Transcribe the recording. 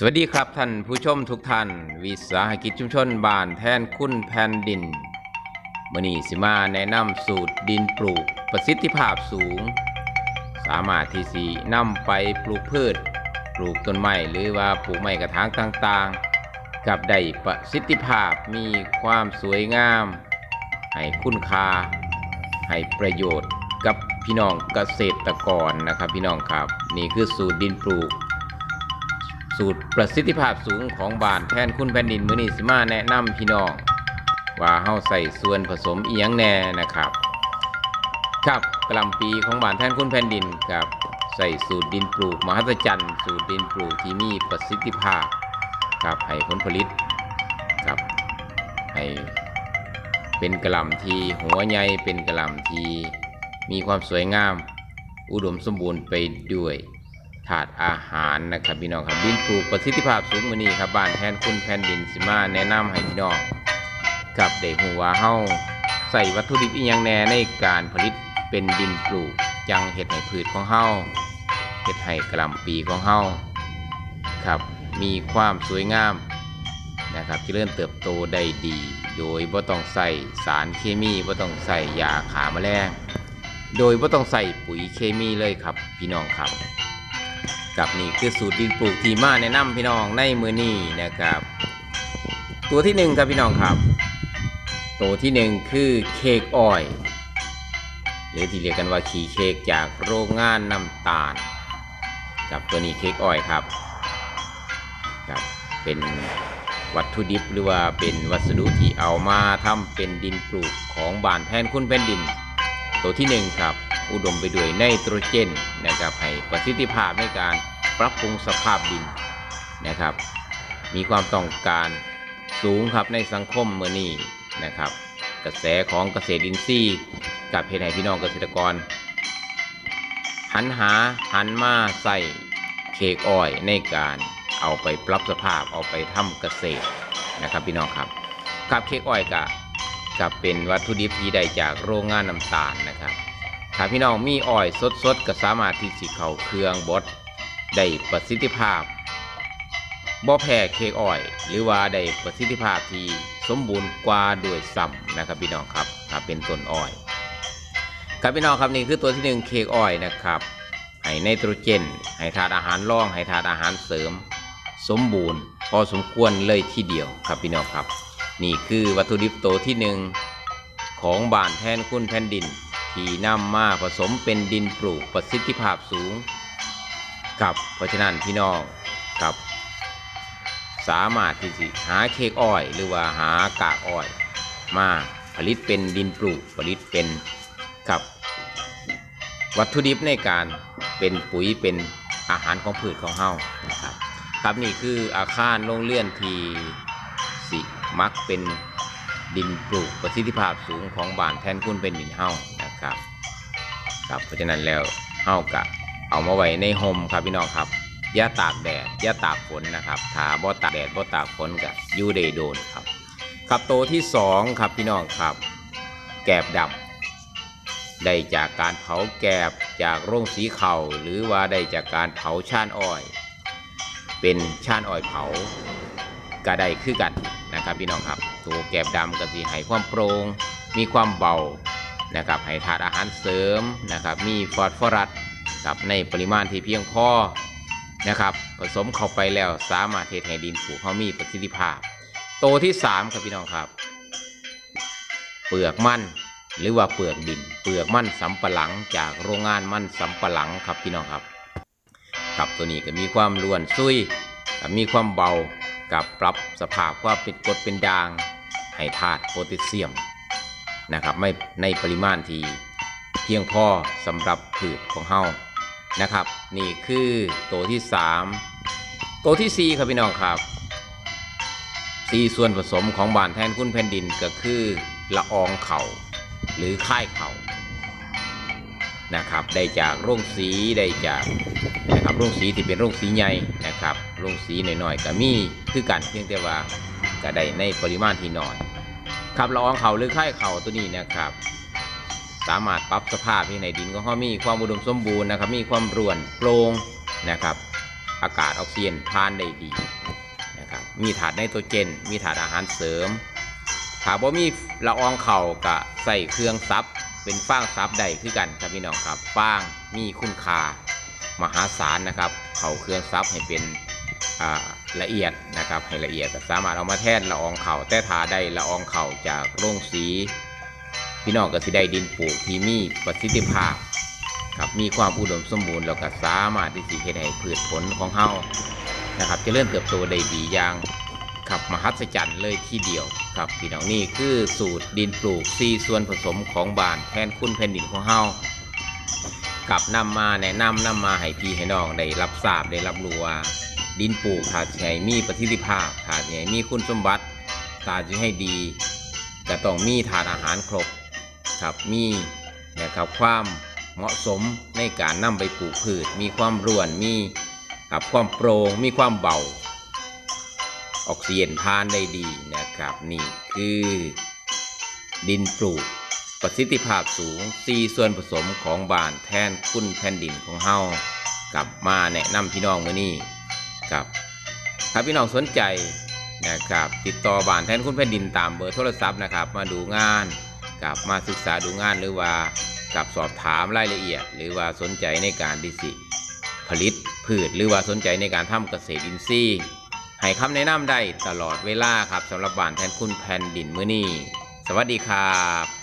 สวัสดีครับท่านผู้ชมทุกท่าน วิสาหกิจชุมชนบ้านแทนคุณแผ่นดินมือนี้สิมาแนะนำสูตรดินปลูกประสิทธิภาพสูง สามารถที่สีนำไปปลูกพืช ปลูกต้นไม้หรือว่าปลูกไม้กระถางต่างๆ กับได้ประสิทธิภาพมีความสวยงาม ให้คุณค่า ให้ประโยชน์กับพี่น้องเกษตรกรนะครับพี่น้องครับ นี่คือสูตรดินปลูก สูตรประสิทธิภาพสูงของบานแทนคุณแผ่นดินมือนีสิมาแนะนำพี่น้อง ว่าเฮาใส่ส่วนผสมเอียงแน่นะครับ ครับกลำปีของบานแทนคุณแผ่นดินกับ ใส่สูตรดินปลูกมหัศจรรย์สูตรดินปลูกที่มีประสิทธิภาพครับให้ผลผลิตครับให้เป็นกระลำที่หัวใหญ่เป็นกระลำที่มีความสวยงาม อุดมสมบูรณ์ไปด้วย ถาดอาหารนะครับพี่น้องครับดินปลูกประสิทธิภาพสูงมือนี้ครับบ้านแทนคุณแผ่นดินสิมาแนะนำให้พี่น้องกับเด็กหัวเฮาใส่วัตถุดิบอีหยังแหน่ในการผลิตเป็นดินปลูกจังเห็ดให้พืชของเฮาเห็ดให้กระลำปีของเฮาครับมีความสวยงามนะครับเจริญเติบโตได้ดี โดยบ่ต้องใส่สารเคมีบ่ต้องใส่ยาขาแมลงโดยบ่ต้องใส่ปุ๋ยเคมีเลยครับพี่น้องครับ กับนี่คือสูตรดินปลูกที่มาแนะนำพี่น้องในมือนี้นะครับ ตัวที่หนึ่งครับพี่น้องครับ ตัวที่หนึ่งคือเค้กอ้อยหรือที่เรียกกันว่าขี่เค้กจากโรงงานน้ำตาลกับตัวนี้เค้กอ้อยครับครับเป็นวัตถุดิบหรือว่าเป็นวัสดุที่เอามาทำเป็นดินปลูกของบานแทนคุณแผ่นดิน ตัวที่หนึ่งครับ อุดมไปด้วยไนโตรเจนนะครับให้ประสิทธิภาพในการปรับปรุงสภาพดินนะครับ มีความต้องการสูงครับในสังคมเมื่อนี้นะครับ กระแสของเกษตรอินทรีย์กับเพจให้พี่น้องเกษตรกร หันหาหันมาใส่เคกอ้อยในการเอาไปปรับสภาพเอาไปทำเกษตรนะครับพี่น้องครับครับเค้กอ้อยกะกับเป็นวัตถุดิบที่ได้จากโรงงานน้ำตาลนะครับ ถ้าพี่น้องมีอ้อยสดๆก็สามารถที่สิเข้าเครื่องบดได้ประสิทธิภาพบ่แพ้เค้กอ้อย หรือว่าได้ประสิทธิภาพที่สมบูรณ์กว่าโดวยซ้ำนะครับพี่น้องครับถ้าเป็นต้นอ้อยครับพี่น้องครับนี่คือตัวที่หนึ่งเค้กอ้อยนะครับให้ไนโตรเจนให้ธาตุอาหารร่องให้ธาตุอาหารเสริม สมบูรณ์ พอสมควรเลยทีเดียวครับพี่น้องครับ นี่คือวัตถุดิบตัวที่หนึ่งของบ้านแทนคุณแผ่นดิน ที่นำมาผสมเป็นดินปลูกประสิทธิภาพสูงกับเพราะฉะนั้นพี่น้องกับ สามารถที่จะหาเค้กอ้อย หรือว่าหากากอ้อย มาผลิตเป็นดินปลูกผลิตเป็นกับ วัตถุดิบในการเป็นปุ๋ยเป็นอาหารของพืชของเฮานะครับครับนี่คืออาคารโรงเรือนที่สิมักเป็นดินปลูกประสิทธิภาพสูงของบ้านแทนคุณเป็นดินเฮา ครับครับเพราะฉะนั้นแล้วเฮากะเอามาไว้ในโฮมครับพี่น้องครับอย่าตากแดดอย่าตากฝนนะครับถ้าบ่ตากแดดบ่ตากฝนก็อยู่ได้โดนครับครับตัวที่สองครับพี่น้องครับ แกบดำได้จากการเผาแกบจากโรงสีเข่าหรือว่าได้จากการเผาชานอ้อย เป็นชานอ้อยเผาก็ได้คือกันนะครับพี่น้องครับ ตัวแกบดำก็สิให้ความโปร่งมีความเบา นะครับให้ธาตุอาหารเสริมนะครับมีฟอสฟอรัสกับในปริมาณที่เพียงพอนะครับผสมเข้าไปแล้วสามารถเทให้ดินปลูกเขามีประสิทธิภาพ โตที่สามครับพี่น้องครับ เปลือกมันหรือว่าเปลือกดิน เปลือกมันสำปะหลังจากโรงงานมันสำปะหลังครับพี่น้องครับครับตัวนี้ก็มีความล้วนซุยมีความเบากับปรับสภาพว่าเป็นกรดเป็นด่างให้ธาตุโพแทสเซียม นะครับไม่ในปริมาณที่เพียงพอสำหรับพืชของเฮานะครับ นี่คือตัวที่สามตัวที่สี่ครับพี่น้องครับสี่ส่วนผสมของบานแทนคุณแผ่นดินก็คือละอองเขาหรือค่ายเขานะครับ ได้จากโรงสีได้จากนะครับโรงสีที่เป็นโรงสีใหญ่นะครับโรงสีหน่อยๆก็มีคือกันเพียงแต่ว่าก็ได้ในปริมาณที่น้อย ครับละอองเขาหรือค่เขาตัวนี้นะครับ สามารถปรับสภาพให้ในดินของเขามีความอุดมสมบูรณ์นะครับ มีความร่วนโปร่งนะครับ อากาศออกซิเจนผ่านได้ดีนะครับ มีถาดไนโตรเจน มีถาดอาหารเสริมถ้าบ่มีละอองเข่ากะใส่เครื่องซับเป็นฟางซับได้คือกันครับพี่น้องครับฟางมีคุณค่ามหาศาลนะครับ เข่าเครื่องซับให้เป็นอ่า ละเอียดนะครับให้ละเอียดก็สามารถเอามาแทนละอองเข่าแต่ถาได้ละอองเข่าจากโรงสี พี่น้องก็สิได้ดินปลูกที่มีประสิทธิภาพครับมีความอุดมสมบูรณ์แล้วก็สามารถที่สิเฮ็ดให้พืชผลของเฮานะครับจะเริ่มเติบโตได้ดีอย่างครับมหัศจรรย์เลยทีเดียวครับพี่น้องนี่คือสูตรดินปลูกซีส่วนผสมของบานแทนคุณแผ่นดินของเฮากับนำมาแนะนำนำมาให้พี่ให้น้องได้รับทราบได้รับรู้ว่า ดินปลูกถ้าจะให้มีประสิทธิภาพถ้าจะให้มีคุณสมบัติถ้าจะให้ดีก็ต้องมีทานอาหารครบครับมีนะครับความเหมาะสมในการนำไปปลูกพืช มีความร่วนมีครับความโปร่งมีความเบาออกซิเจนผ่านได้ดีนะครับ นี่คือ ดินปลูกประสิทธิภาพสูง 4 ส่วนผสมของบานแทนคุณแผ่นดินของเฮากลับมาแนะนำพี่น้องมือนี้ กับถ้าพี่น้องสนใจนะครับติดต่อบานแทนคุณแผ่นดินตามเบอร์โทรศัพท์นะครับ มาดูงานกับมาศึกษาดูงานหรือว่ากับสอบถามรายละเอียด หรือว่าสนใจในการดิสิผลิตพืช หรือว่าสนใจในการทำเกษตรอินทรีย์ให้คำแนะนำได้ตลอดเวลาครับสำหรับบานแทนคุณแผ่นดินมื้อนี้สวัสดีครับ